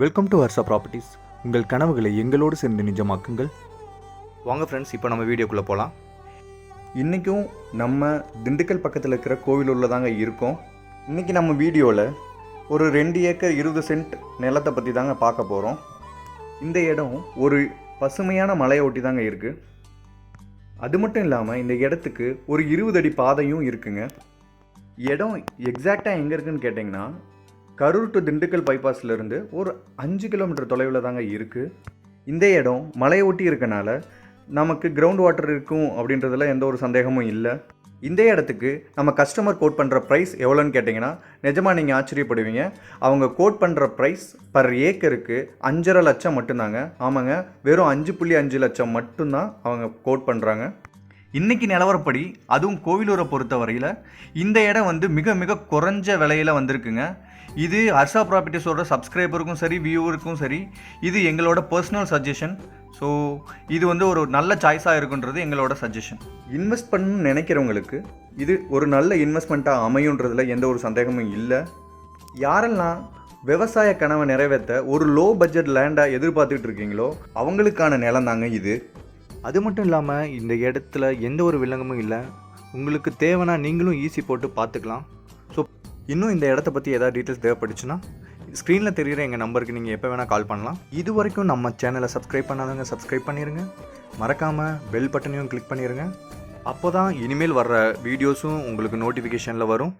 Welcome to Varsha properties உங்கள் கனவுகளை எங்களோடு சேர்ந்து நிஜமாக்குங்கள். வாங்க ஃப்ரெண்ட்ஸ் இப்போ நம்ம வீடியோக்குள்ளே போகலாம் இன்றைக்கும் நம்ம திண்டுக்கல் பக்கத்தில் இருக்கிற கோவிலூரில் தாங்க இருக்கோம். இன்றைக்கி நம்ம வீடியோவில் ஒரு ரெண்டு ஏக்கர் இருபது சென்ட் நிலத்தை பற்றி தாங்க பார்க்க போகிறோம் இந்த இடம் ஒரு பசுமையான மலையை ஒட்டி தாங்க இருக்குது அது மட்டும் இல்லாமல் இந்த இடத்துக்கு ஒரு இருபது அடி பாதையும் இருக்குங்க. இடம் எக்ஸாக்டாக எங்கே இருக்குன்னு கேட்டிங்கன்னா கரூர் டு திண்டுக்கல் பைபாஸ்லேருந்து இருந்து ஒரு அஞ்சு கிலோமீட்டர் தொலைவில் தாங்க இருக்குது இந்த இடம் மலையை ஒட்டி இருக்கனால நமக்கு கிரவுண்ட் வாட்டர் இருக்கும் அப்படின்றதுல எந்த ஒரு சந்தேகமும் இல்லை. இந்த இடத்துக்கு நம்ம கஸ்டமர் கோட் பண்ணுற ப்ரைஸ் எவ்வளோன்னு கேட்டிங்கன்னா நிஜமாக நீங்கள் ஆச்சரியப்படுவீங்க. அவங்க கோட் பண்ணுற ப்ரைஸ் பர் ஏக்கருக்கு அஞ்சரை லட்சம் மட்டும்தாங்க. ஆமாங்க வெறும் அஞ்சு புள்ளி அஞ்சு லட்சம் மட்டும்தான் அவங்க கோட் பண்ணுறாங்க இன்றைக்கி நிலவரப்படி அதுவும் கோவிலூரை பொறுத்த வரையில் இந்த இடம் வந்து மிக மிக குறைஞ்ச விலையில் வந்திருக்குங்க. இது ஹர்ஷா ப்ராப்பர்ட்டிஸோட சப்ஸ்கிரைபருக்கும் சரி வியூவருக்கும் சரி இது எங்களோட பர்சனல் சஜஷன் ஸோ இது வந்து ஒரு நல்ல சாய்ஸாக இருக்குன்றது எங்களோட சஜஷன் இன்வெஸ்ட் பண்ணணும்னு நினைக்கிறவங்களுக்கு இது ஒரு நல்ல இன்வெஸ்ட்மெண்ட்டாக அமையுன்றதுல எந்த ஒரு சந்தேகமும் இல்லை. யாரெல்லாம் விவசாய கனவை நிறைவேற்ற ஒரு லோ பட்ஜெட் லேண்டாக எதிர்பார்த்துட்டு இருக்கீங்களோ அவங்களுக்கான நிலம் தாங்க இது. அது மட்டும் இல்லாமல் இந்த இடத்துல எந்த ஒரு வில்லங்கமும் இல்லை. உங்களுக்கு தேவைன்னா நீங்களும் ஈஸி போட்டு பார்த்துக்கலாம் ஸோ இன்னும் இந்த இடத்த பற்றி ஏதாவது டீட்டெயில்ஸ் தேவைப்பட்டுச்சுன்னா ஸ்க்ரீனில் தெரிகிற எங்கள் நம்பருக்கு நீங்கள் எப்போ வேணால் கால் பண்ணலாம். இது வரைக்கும் நம்ம சேனலை சப்ஸ்கிரைப் பண்ணாதவங்க சப்ஸ்கிரைப் பண்ணிடுங்க மறக்காமல் பெல் பட்டனையும் கிளிக் பண்ணிடுங்க அப்போ தான் இனிமேல் வர்ற வீடியோஸும் உங்களுக்கு நோட்டிஃபிகேஷனில் வரும்.